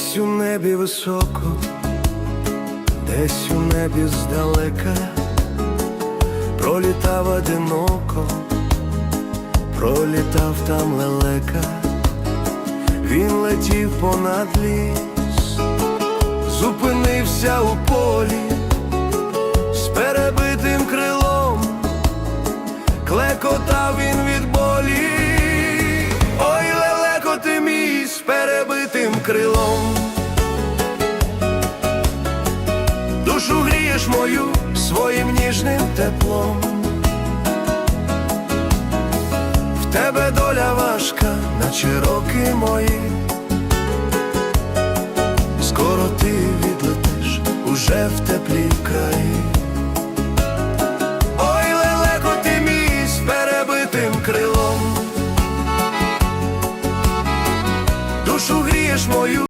Десь у небі високо, десь у небі здалека, пролітав одиноко, пролітав там лелека, він летів понад ліс, зупинився у полі з перебитим крилом, клекотав він перебитим крилом. Душу грієш мою своїм ніжним теплом. В тебе доля важка, наче роки мої, душу грієш мою.